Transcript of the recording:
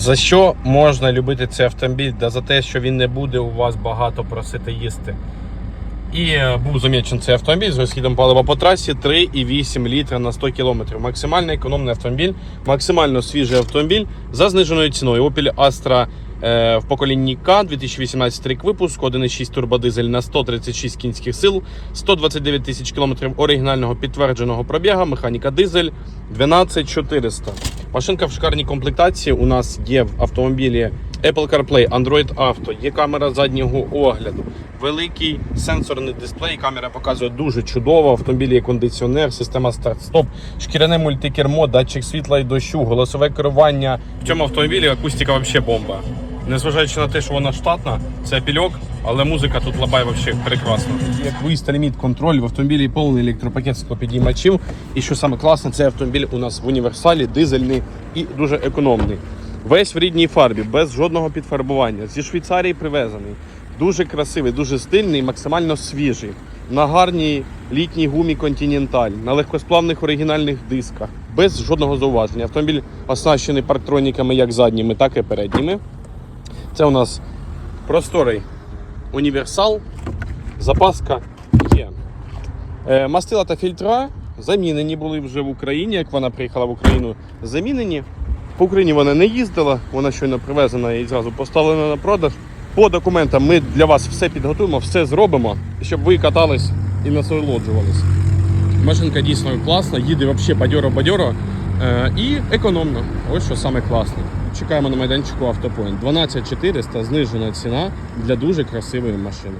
За що можна любити цей автомобіль? Да за те, що він не буде у вас багато просити їсти. І е, був замічений цей автомобіль з розхідом палива по трасі 3,8 літра на 100 км. Максимально економний автомобіль, максимально свіжий автомобіль за зниженою ціною. Opel Astra в поколінні К 2018 рік випуску, 1,6 турбодизель на 136 кінських сил, 129 тисяч кілометрів оригінального підтвердженого пробіга, механіка дизель 12400. Машинка в шикарній комплектації. У нас є в автомобілі Apple CarPlay, Android Auto, є камера заднього огляду, великий сенсорний дисплей. Камера показує дуже чудово. В автомобілі є кондиціонер, система старт-стоп, шкіряне мультикермо, датчик світла і дощу, голосове керування. В цьому автомобілі акустика взагалі бомба. Незважаючи на те, що вона штатна, це пільок, але музика тут лабай вообще прекрасна. Як виїзд ліміт контроль в автомобілі повний електропакет склопідіймачів. І що саме класне, цей автомобіль у нас в універсалі, дизельний і дуже економний. Весь в рідній фарбі, без жодного підфарбування. Зі Швейцарії привезений. Дуже красивий, дуже стильний, максимально свіжий. На гарній літній гумі Continental, на легкосплавних оригінальних дисках, без жодного зауваження. Автомобіль оснащений парктроніками як задніми, так і передніми. Це у нас просторий універсал, запаска є. Е, Мастила та фільтра замінені були вже в Україні, як вона приїхала в Україну, замінені. По Україні вона не їздила, вона щойно привезена і зразу поставлена на продаж. По документам ми для вас все підготуємо, все зробимо, щоб ви катались і насолоджувались. Машинка дійсно класна, їде взагалі бадьоро-бадьоро е, і економно. Ось що саме класне. Чекаємо на майданчику Автопоінт. 12400 знижена ціна для дуже красивої машини.